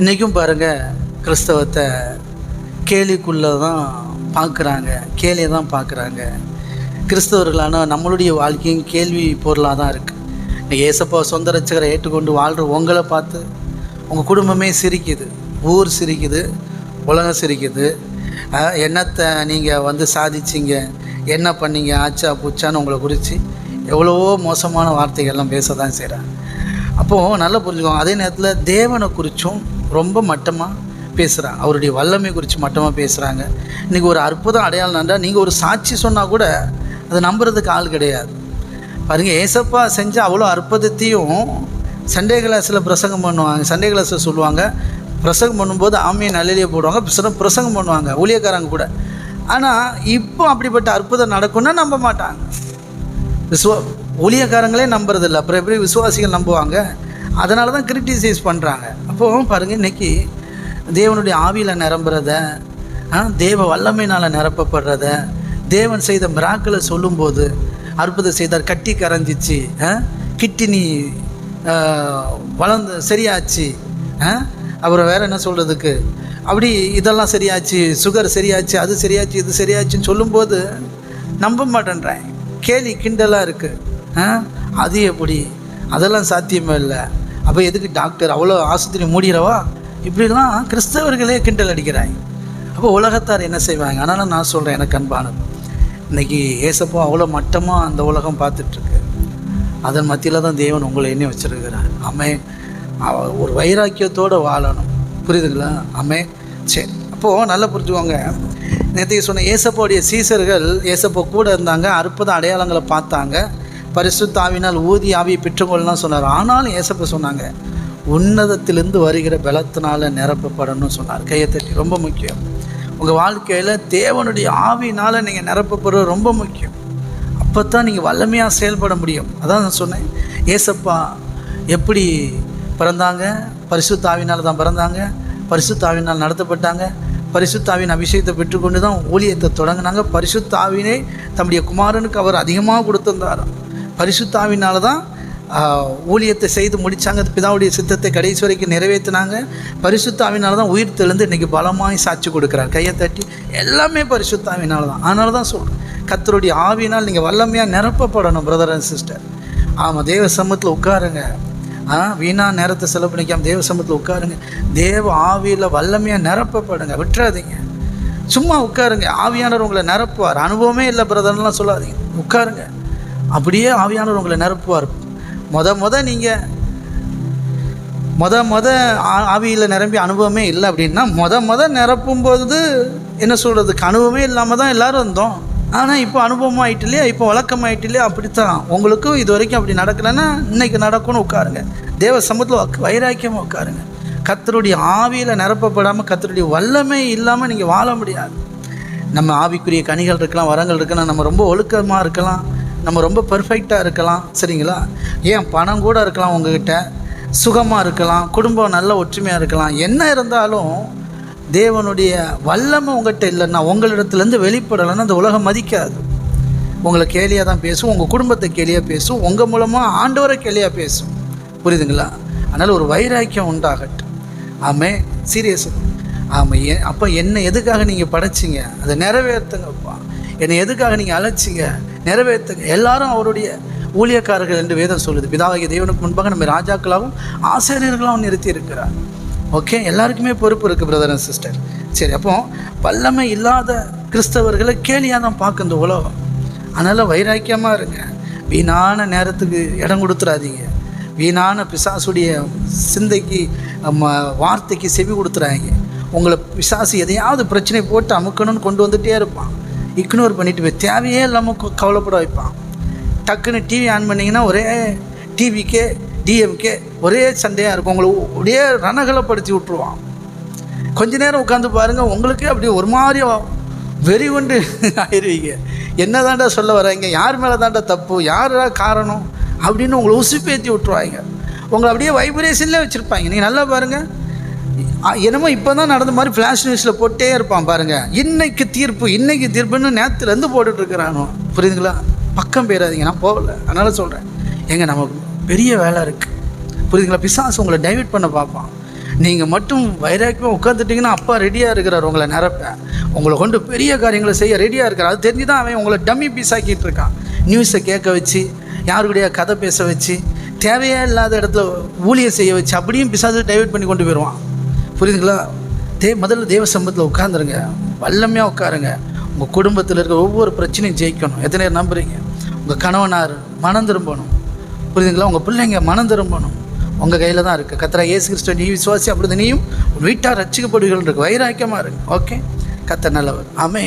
இன்றைக்கும் பாருங்கள் கிறிஸ்தவத்தை கேலிக்குள்ளே தான் பார்க்குறாங்க கேலியை தான் பார்க்குறாங்க. கிறிஸ்தவர்களான நம்மளுடைய வாழ்க்கையும் கேள்வி பொருளாக தான் இருக்குது ஏசப்பா சொந்த ரச்சகரை ஏற்றுக்கொண்டு வாழ்கிற உங்களை பார்த்து உங்கள் குடும்பமே சிரிக்குது ஊர் சிரிக்குது உலகம் சிரிக்குது. என்னத்தை நீங்கள் வந்து சாதிச்சிங்க என்ன பண்ணீங்க ஆச்சா பூச்சான்னு உங்களை குறித்து எவ்வளவோ மோசமான வார்த்தைகள்லாம் பேச தான் செய்கிறாங்க அப்போது நல்லா புரிஞ்சுக்கோங்க அதே நேரத்தில் தேவனை குறித்தும் ரொம்ப மட்டமாக பேசுகிறாங்க அவருடைய வல்லமை குறித்து மட்டமாக பேசுகிறாங்க இன்றைக்கி ஒரு அற்புதம் அடையாளம் நன்றா நீங்கள் ஒரு சாட்சி சொன்னால் கூட அதை நம்புறதுக்கு ஆள் கிடையாது. பாருங்கள் ஏசப்பா செஞ்ச அவ்வளோ அற்புதத்தையும் சண்டே கிளாஸில் பிரசங்கம் பண்ணுவாங்க. சண்டே கிளாஸில் சொல்லுவாங்க பிரசங்கம் பண்ணும்போது ஆமையை நல்லிலேயே போடுவாங்க பிரசங்கம் பண்ணுவாங்க ஊழியக்காரங்க கூட. ஆனால் இப்போ அப்படிப்பட்ட அற்புதம் நடக்கும்னா நம்ப மாட்டாங்க. விசுவா ஊழியக்காரங்களே நம்புறதில்ல. அப்புறம் எப்படி விசுவாசிகள் நம்புவாங்க? அதனால தான் கிரிட்டிசைஸ் பண்ணுறாங்க அப்போது பாருங்கள் இன்னைக்கு தேவனுடைய ஆவியில் நிரம்புறத ஆ, தேவ வல்லமையினால் நிரப்பப்படுறத தேவன் செய்த மிராக்களை சொல்லும்போது அற்புதம் செய்தார் கட்டி கரைஞ்சிச்சு ஆ, வளர்ந்து சரியாச்சு ஆ, அப்புறம் வேறு என்ன சொல்கிறதுக்கு அப்படி இதெல்லாம் சரியாச்சு சுகர் சரியாச்சு அது சரியாச்சு இது சரியாச்சுன்னு சொல்லும்போது நம்ப மாட்டேன்றேன் கேலி கிண்டலாக இருக்குது அது எப்படி? அதெல்லாம் சாத்தியமே இல்லை. அப்போ எதுக்கு டாக்டர் அவ்வளோ ஆஸ்பத்திரி மூடிடவா? இப்படிலாம் கிறிஸ்தவர்களே கிண்டல் அடிக்கிறாங்க. அப்போ உலகத்தார் என்ன செய்வாங்க? ஆனாலும் நான் சொல்கிறேன் எனக்கு அன்பானது. இன்னைக்கு ஏசப்போ அவ்வளோ மட்டமாக அந்த உலகம் பார்த்துட்ருக்கு. அதன் மத்தியில் தான் தேவன் உங்களை எண்ணி வச்சுருக்கிறார். அமே ஒரு வைராக்கியத்தோடு வாழணும். புரியுதுங்களா? அமே சரி. அப்போது நல்லா புரிஞ்சுக்கோங்க. நேற்றுக்கு சொன்ன ஏசப்போடைய சீசர்கள் ஏசப்போ கூட இருந்தாங்க அற்புத அடையாளங்களை பார்த்தாங்க. பரிசுத்தாவினால் ஊதி ஆவியை பெற்றுக்கொள்ளலாம் சொன்னார். ஆனாலும் ஏசப்ப சொன்னாங்க உன்னதத்திலிருந்து வருகிற பலத்தினால நிரப்பப்படணும்னு சொன்னார். கையத்தட்டி ரொம்ப முக்கியம். உங்கள் வாழ்க்கையில் தேவனுடைய ஆவினால் நீங்கள் நிரப்பப்படுறது ரொம்ப முக்கியம். அப்போ தான் நீங்கள் வல்லமையாக செயல்பட முடியும். அதான் நான் சொன்னேன். ஏசப்பா எப்படி பிறந்தாங்க? பரிசுத்தாவினால் தான் பிறந்தாங்க. பரிசுத்தாவினால் நடத்தப்பட்டாங்க. பரிசுத்தாவின் அபிஷேகத்தை பெற்றுக்கொண்டு தான் ஊழியத்தை தொடங்கினாங்க. பரிசுத்தாவினை தம்முடைய குமாரனுக்கு அவர் அதிகமாக கொடுத்திருந்தாராம். பரிசுத்தாவினால தான் ஊழியத்தை செய்து முடித்தாங்க பிதாவுடைய சித்தத்தை கடைசி வரைக்கும் நிறைவேற்றினாங்க. பரிசுத்தாவினால தான் உயிர் தெளிந்து இன்றைக்கி பலமாய் சாட்சி கொடுக்குறார். கையை தட்டி எல்லாமே பரிசுத்தாவினால தான். அதனால தான் சொல்கிறேன் கத்தருடைய ஆவினால் நீங்கள் வல்லமையாக நிரப்பப்படணும் பிரதர் அண்ட் சிஸ்டர் ஆமாம் தேவ சமூகத்தில் உட்காருங்க. ஆ வீணா நேரத்தை செலவு பண்ணிக்காம தேவ சமூகத்தில் உட்காருங்க. தேவ ஆவியில் வல்லமையாக நிரப்பப்படுங்க. விட்டுறாதீங்க. சும்மா உட்காருங்க. ஆவியானவர் உங்களை நிரப்புவார். அனுபவமே இல்லை பிரதர்லாம் சொல்லாதீங்க. உட்காருங்க. அப்படியே ஆவியானவர் உங்களை நிரப்புவார். மொத மொத நீங்கள் மொத மொத ஆ- ஆவியில் நிரம்பி அனுபவமே இல்லை அப்படின்னா மொத மொத நிரப்பும்போது என்ன சொல்கிறதுக்கு அனுபவமே இல்லாமல் தான் எல்லோரும் இருந்தோம். ஆனால் இப்போ அனுபவம் ஆகிட்டு இல்லையா? இப்போ வழக்கம் ஆகிட்டு இல்லையா? அப்படித்தான். உங்களுக்கும் இது வரைக்கும் அப்படி நடக்கலைன்னா இன்னைக்கு நடக்கும்னு உட்காருங்க. தேவ சமூகத்தில் வைராக்கியமாக உட்காருங்க. கத்தருடைய ஆவியில் நிரப்பப்படாமல் கத்தருடைய வல்லமை இல்லாமல் நீங்கள் வாழ முடியாது. நம்ம ஆவிக்குரிய கனிகள் இருக்கலாம் வரங்கள் இருக்கலாம் நம்ம ரொம்ப ஒழுக்கமாக இருக்கலாம். நம்ம ரொம்ப பர்ஃபெக்டாக இருக்கலாம் சரிங்களா? ஏன் பணம் கூட இருக்கலாம் உங்ககிட்ட சுகமாக இருக்கலாம் குடும்பம் நல்ல ஒற்றுமையாக இருக்கலாம் என்ன இருந்தாலும் தேவனுடைய வல்லமை உங்கள்கிட்ட இல்லைன்னா உங்களிடத்துலேருந்து வெளிப்படலைன்னா அந்த உலகம் மதிக்காது. உங்களை கேலியாக தான் பேசும் உங்கள் குடும்பத்தை கேலியாக பேசும் உங்கள் மூலமாக ஆண்டவரை கேலியாக பேசும். புரியுதுங்களா? அதனால் ஒரு வைராக்கியம் உண்டாகட்டும். ஆமே சீரியஸ். ஆமாம் அப்போ என்ன எதுக்காக நீங்கள் படைச்சிங்க? அதை நிறைவேற்றுங்கப்பா. என்னை எதுக்காக நீங்கள் அழைச்சிங்க? நிறைவேற்றுங்க. எல்லாரும் அவருடைய ஊழியக்காரர்கள் என்று வேதம் சொல்லுது. பிதாவாகிய தேவனுக்கு முன்பாக நம்ம ராஜாக்களாகவும் ஆசிரியர்களாகவும் நிறுத்தி இருக்கிறார் ஓகே எல்லாருக்குமே பொறுப்பு இருக்குது பிரதர் அண்ட் சிஸ்டர் சரி அப்போ வல்லமை இல்லாத கிறிஸ்தவர்களை கேலியாக தான் பார்க்க இந்த உலகம். அதனால் வைராக்கியமாக இருங்க. வீணான நேரத்துக்கு இடம் கொடுத்துறாதீங்க. வீணான பிசாசுடைய சிந்தைக்கு வார்த்தைக்கு செவி கொடுத்துறாங்க உங்களை பிசாசு எதையாவது பிரச்சனை போட்டு அமுக்கணும்னு கொண்டு வந்துகிட்டே இருப்பான். இக்னோர் பண்ணிட்டு போய் தேவையே இல்லாமல் கு- கவலைப்பட வைப்பான். டக்குன்னு டிவி ஆன் பண்ணிங்கன்னா ஒரே டிவிக்கே டிஎம்கே ஒரே சண்டையாக இருக்கும். உங்களை அப்படியே ரணகலப்படுத்தி விட்ருவான் கொஞ்ச நேரம் உட்காந்து பாருங்கள் உங்களுக்கே அப்படியே ஒரு மாதிரி வெறி கொண்டு ஆயிடுவீங்க என்ன தாண்டா சொல்ல வராங்க? யார் மேலே தாண்டா தப்பு? யாரா காரணம்? அப்படின்னு உங்களை உசுப்பேற்றி விட்ருவாங்க உங்களை அப்படியே வைப்ரேஷன்லேயே வச்சுருப்பாங்க. நீங்கள் நல்லா பாருங்கள் என்னமோ இப்போ தான் நடந்த மாதிரி ஃப்ளாஷ் நியூஸில் போட்டே இருப்பான் பாருங்கள் இன்னைக்கு தீர்ப்பு இன்னைக்கு தீர்ப்புன்னு நேற்றுலேருந்து போட்டுட்ருக்கிறானோ புரியுதுங்களா? பக்கம் போயிடாதீங்க நான் போகல. அதனால் சொல்கிறேன் ஏங்க நமக்கு பெரிய வேலை இருக்குது புரியுதுங்களா? பிசாசு உங்களை டைவர்ட் பண்ண பார்ப்பான். நீங்கள் மட்டும் வைராக்கியமாக உட்காந்துட்டிங்கன்னா அப்பா ரெடியாக இருக்கிறார் உங்களை நிரப்ப. உங்களை கொண்டு பெரிய காரியங்களை செய்ய ரெடியாக இருக்கிறார். அது தெரிஞ்சு தான் அவன் உங்களை டம்மி பீஸ் ஆக்கிட்டு இருக்கான். நியூஸை கேட்க வச்சு யாருடைய கதை பேச வச்சு தேவையே இல்லாத இடத்துல ஊழியை செய்ய வச்சு அப்படியும் பிசாசு டைவெர்ட் பண்ணி கொண்டு போயிடுவான். புரியுதுங்களா? தே முதல்ல தேவ சம்பத்தில் உட்காந்துருங்க வல்லமையாக உட்காருங்க. உங்கள் குடும்பத்தில் இருக்கிற ஒவ்வொரு பிரச்சனையும் ஜெயிக்கணும். எத்தனை பேர் நம்புறீங்க. உங்கள் கணவனார் மனம் திரும்பணும். புரியுதுங்களா? உங்கள் பிள்ளைங்க மனம் திரும்பணும். உங்கள் கையில் தான் இருக்குது கத்தரா ஏசு கிறிஸ்துவ நீ விசுவாசி அப்படி நீயும் வீட்டார் ரட்சிக்கப்படுவீர்கள் இருக்கு. வைராக்கியமாக இருக்கு ஓகே? கத்த நல்லவர். ஆமே